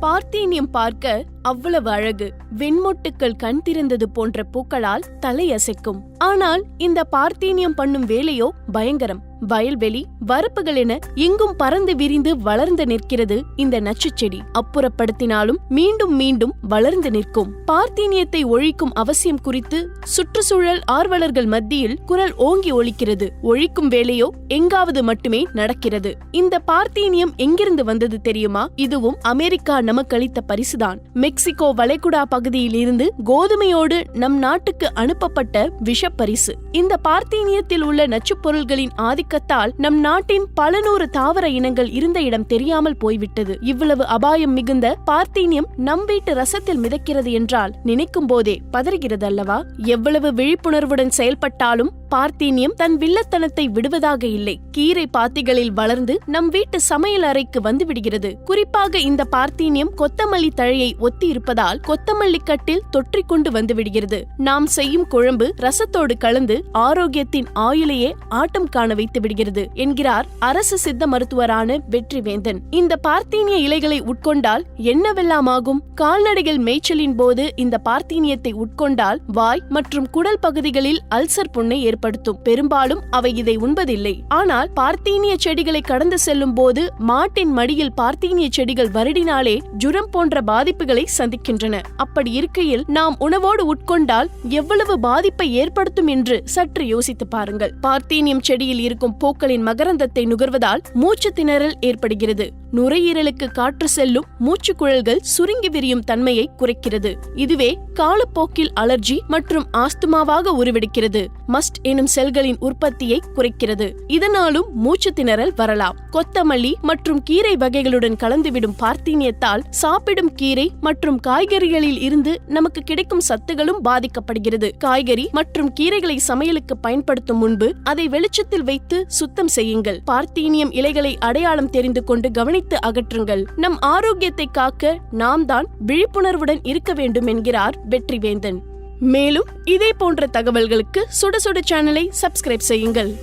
Parthenium பார்க்க அவ்வளவு அழகு. வெண்மொட்டுக்கள் கண் திறந்தது போன்ற பூக்களால் தலையசைக்கும். ஆனால் இந்த பார்த்தீனியம் பண்ணும் வேலையோ பயங்கரம். வயல்வெளி வரப்புகள் என எங்கும் பறந்து விரிந்து வளர்ந்து நிற்கிறது இந்த நச்சு செடி. அப்புறப்படுத்தினாலும் மீண்டும் மீண்டும் வளர்ந்து நிற்கும். பார்த்தீனியத்தை ஒழிக்கும் அவசியம் குறித்து சுற்றுச்சூழல் ஆர்வலர்கள் மத்தியில் குரல் ஓங்கி ஒழிக்கிறது ஒழிக்கும் வேலையோ எங்காவது மட்டுமே நடக்கிறது. இந்த பார்த்தீனியம் எங்கிருந்து வந்தது தெரியுமா? இதுவும் அமெரிக்கா நமக்கு அளித்த பரிசுதான். மெக்சிகோ வளைகுடா பகுதியில் இருந்து கோதுமையோடு நம் நாட்டுக்கு அனுப்பப்பட்ட விஷப்பரிசு. இந்த பார்த்தீனியத்தில் உள்ள நச்சுப் பொருள்களின் ஆதிக்க ஆதிக்கத்தால் நம் நாட்டின் பல நூறு தாவர இனங்கள் இருந்த இடம் தெரியாமல் போய்விட்டது. இவ்வளவு அபாயம் மிகுந்த பார்த்தீனியம் நம் வீட்டு ரசத்தில் மிதக்கிறது என்றால் நினைக்கும் போதே பதறுகிறது அல்லவா எவ்வளவு விழிப்புணர்வுடன் செயல்பட்டாலும் பார்த்தீனியம் தன் வில்லத்தனத்தை விடுவதாக இல்லை. கீரை பாத்திகளில் வளர்ந்து நம் வீட்டு சமையல் அறைக்கு வந்து விடுகிறது குறிப்பாக இந்த பார்த்தீனியம் கொத்தமல்லி தழையை ஒத்தி இருப்பதால் கொத்தமல்லி கட்டில் தொற்றிக்கொண்டு வந்து விடுகிறது நாம் செய்யும் குழம்பு ரசத்தோடு கலந்து ஆரோக்கியத்தின் ஆயுளையே ஆட்டம் காண வைத்து விடுகிறது என்கிறார் அரசு சித்த மருத்துவரான வெற்றிவேந்தன். இந்த பார்த்தீனிய இலைகளை உட்கொண்டால் என்னவெல்லாம் ஆகும் கால்நடைகள் மேய்ச்சலின் போது இந்த பார்த்தீனியத்தை உட்கொண்டால் வாய் மற்றும் குடல் பகுதிகளில் அல்சர் புண்ணை ஏற்படுத்தும். பெரும்பாலும் அவை இதை உண்பதில்லை. ஆனால் பார்த்தீனிய செடிகளை கடந்து செல்லும் போது மாட்டின் மடியில் பார்த்தீனிய செடிகள் வருடினாலே ஜுரம் போன்ற பாதிப்புகளை சந்திக்கின்றன. அப்படி இருக்கையில் நாம் உணவோடு உட்கொண்டால் எவ்வளவு பாதிப்பை ஏற்படுத்தும் என்று சற்று யோசித்து பாருங்கள். பார்த்தீனியம் செடியில் இருக்கும் பூக்களின் மகரந்தத்தை நுகர்வதால் மூச்சு திணறல் ஏற்படுகிறது. நுரையீரலுக்கு காற்று செல்லும் மூச்சு குழல்கள் சுருங்கி விரியும் தன்மையை குறைக்கிறது. இதுவே காலப்போக்கில் அலர்ஜி மற்றும் ஆஸ்துமாவாக உருவெடுக்கிறது. மஸ்ட் எனும் செல்களின் உற்பத்தியை குறைக்கிறது. இதனாலும் மூச்சு திணறல் வரலாம். கொத்தமல்லி மற்றும் கீரை வகைகளுடன் கலந்துவிடும் பார்த்தீனியத்தால் சாப்பிடும் கீரை மற்றும் காய்கறிகளில் இருந்து நமக்கு கிடைக்கும் சத்துகளும் பாதிக்கப்படுகிறது. காய்கறி மற்றும் கீரைகளை சமையலுக்கு பயன்படுத்தும் முன்பு அதை வெளிச்சத்தில் வைத்து சுத்தம் செய்யுங்கள். பார்த்தீனியம் இலைகளை அடையாளம் தெரிந்து கொண்டு கவனித்து அகற்றுங்கள். நம் ஆரோக்கியத்தை காக்க நாம் தான் விழிப்புணர்வுடன் இருக்க வேண்டும் என்கிறார் வெற்றிவேந்தன். மேலும் இதே போன்ற தகவல்களுக்கு சுட சுட சேனலை சப்ஸ்கிரைப் செய்யுங்கள்.